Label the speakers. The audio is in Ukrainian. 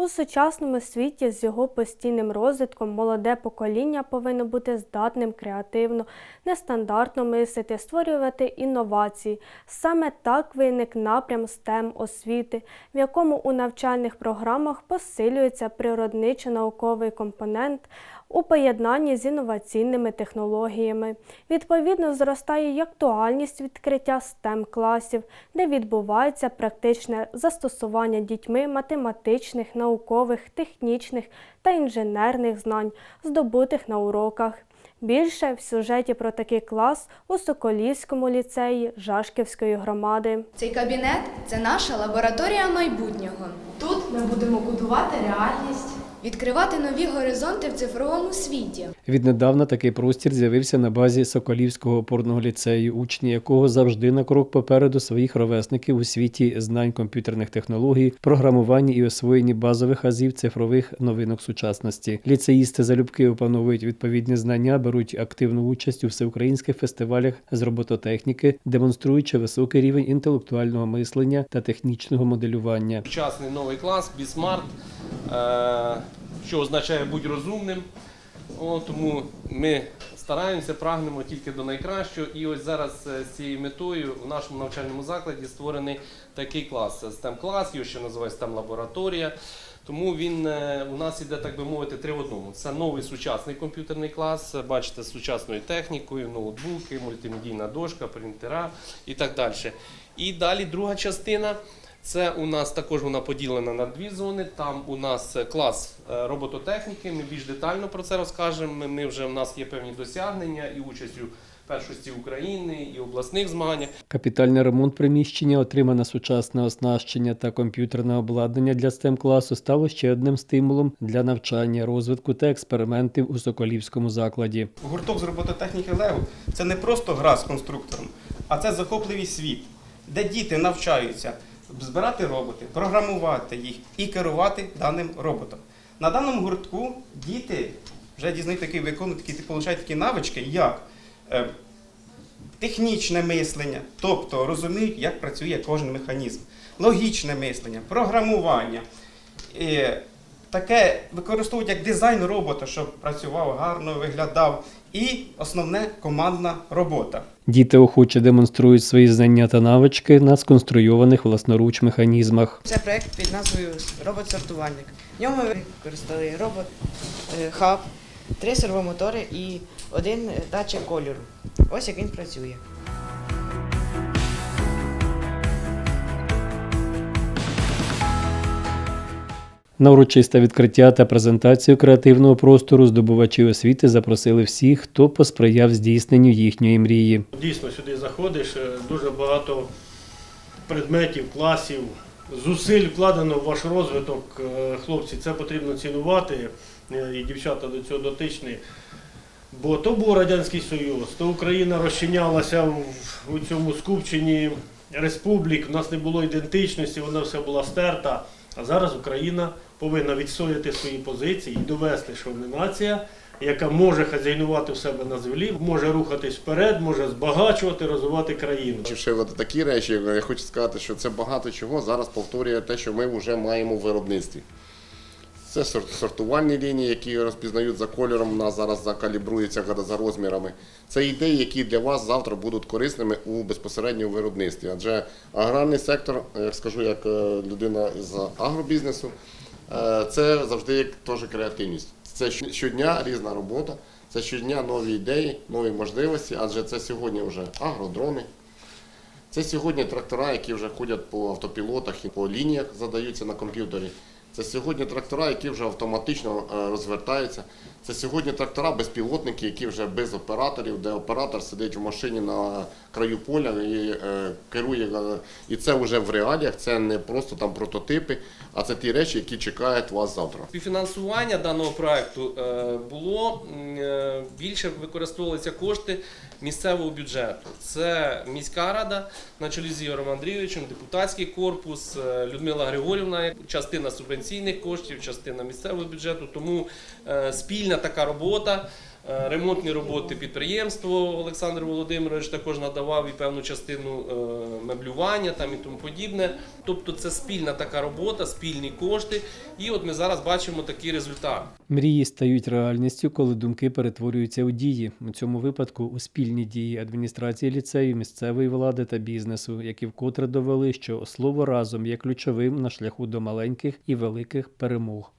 Speaker 1: У сучасному світі з його постійним розвитком молоде покоління повинно бути здатним креативно, нестандартно мислити, створювати інновації. Саме так виник напрям STEM освіти, в якому у навчальних програмах посилюється природничо-науковий компонент у поєднанні з інноваційними технологіями. Відповідно, зростає і актуальність відкриття STEM класів, де відбувається практичне застосування дітьми математичних, наукових, технічних та інженерних знань, здобутих на уроках. Більше в сюжеті про такий клас у Соколівському ліцеї Жашківської громади.
Speaker 2: Цей кабінет це наша лабораторія майбутнього.
Speaker 3: Тут ми будемо будувати реальність.
Speaker 2: Відкривати нові горизонти в цифровому світі.
Speaker 4: Віднедавна такий простір з'явився на базі Соколівського опорного ліцею, учні якого завжди на крок попереду своїх ровесників у світі знань комп'ютерних технологій, програмуванні і освоєнні базових азів цифрових новинок сучасності. Ліцеїсти залюбки опановують відповідні знання, беруть активну участь у всеукраїнських фестивалях з робототехніки, демонструючи високий рівень інтелектуального мислення та технічного моделювання.
Speaker 5: Сучасний новий клас, Бісмарт, що означає будь розумним. О, тому ми стараємося, прагнемо тільки до найкращого. І ось зараз е, з цією метою в нашому навчальному закладі створений такий клас. STEM клас, його ще називають STEM лабораторія. Тому він е, у нас іде, так би мовити, три в одному. Це новий сучасний комп'ютерний клас. е, Бачите, з сучасною технікою, ноутбуки, мультимедійна дошка, принтера і так далі. І далі друга частина. Це у нас також вона поділена на дві зони. Там у нас е, клас е, робототехніки. Ми більш детально про це розкажемо. Ми- Ми вже в нас є певні досягнення і участь у першості України, і обласних змаганнях.
Speaker 4: Капітальний ремонт приміщення, отримане сучасне оснащення та комп'ютерне обладнання для STEM класу стало ще одним стимулом для навчання, розвитку та експериментів у Соколівському закладі.
Speaker 6: Гурток з робототехніки Лего це не просто гра з конструктором, а це захопливий світ, де діти навчаються збирати роботи, програмувати їх і керувати даним роботом. На даному гуртку діти вже дізнають такі виконують такі, получають такі навички, як е, технічне мислення, тобто розуміють, як працює кожен механізм, логічне мислення, програмування. Таке використовують як дизайн робота, щоб працював гарно, виглядав, і основне командна робота.
Speaker 4: Діти охоче демонструють свої знання та навички на сконструйованих власноруч механізмах.
Speaker 7: Це проект під назвою Робот-сортувальник. В ньому ми використали робот е, хаб, три сервомотори і один датчик кольору. Ось як він працює.
Speaker 4: На урочисте відкриття та презентацію креативного простору здобувачі освіти запросили всіх, хто посприяв здійсненню їхньої мрії.
Speaker 8: Дійсно, сюди заходиш, е, дуже багато предметів, класів, зусиль вкладено в ваш розвиток. Е, Хлопці, це потрібно цінувати, е, і дівчата до цього дотичні. Бо то був Радянський Союз, то Україна розчинялася в, цьому скупченні республік, у нас не було ідентичності, вона все була стерта. А зараз Україна повинна відстояти свої позиції і довести, що вона нація, яка може хазяйнувати в себе на землі, може рухатись вперед, може збагачувати, розвивати країну.
Speaker 9: Чи ще от такі речі, я хочу сказати, що це багато чого зараз повторює те, що ми вже маємо в виробництві. Це сортувальні лінії, які розпізнають за кольором, нас зараз закалібруються за розмірами. Це ідеї, які для вас завтра будуть корисними у безпосередньо виробництві. Адже аграрний сектор, як скажу, як е, людина з агробізнесу, е, це завжди як теж креативність. Це щодня різна робота, це щодня нові ідеї, нові можливості, адже це сьогодні вже агродрони, це сьогодні трактора, які вже ходять по автопілотах і по лініях, задаються на комп'ютері. Це сьогодні трактора, які вже автоматично е, розвертаються. Це сьогодні трактора безпілотники, які вже без операторів, де оператор сидить в машині на краю поля і е, керує. е, І це вже в реаліях, це не просто там прототипи, а це ті речі, які чекають вас завтра.
Speaker 5: Співфінансування даного проекту е, було більше використовувалися кошти місцевого бюджету. Це міська рада на чолі з Ігорем Андрійовичем, депутатський корпус, Людмила Григорівна, частина субвенційних коштів, частина місцевого бюджету. Тому е, спільна така робота Ремонтні роботи підприємство Олександр Володимирович також надавав і певну частину е, меблювання там і тому подібне. Тобто це спільна така робота, спільні кошти. І от ми зараз бачимо такий результат.
Speaker 4: Мрії стають реальністю, коли думки перетворюються у дії. У цьому випадку у спільні дії адміністрації ліцею, місцевої влади та бізнесу, які вкотре довели, що слово разом є ключовим на шляху до маленьких і великих перемог.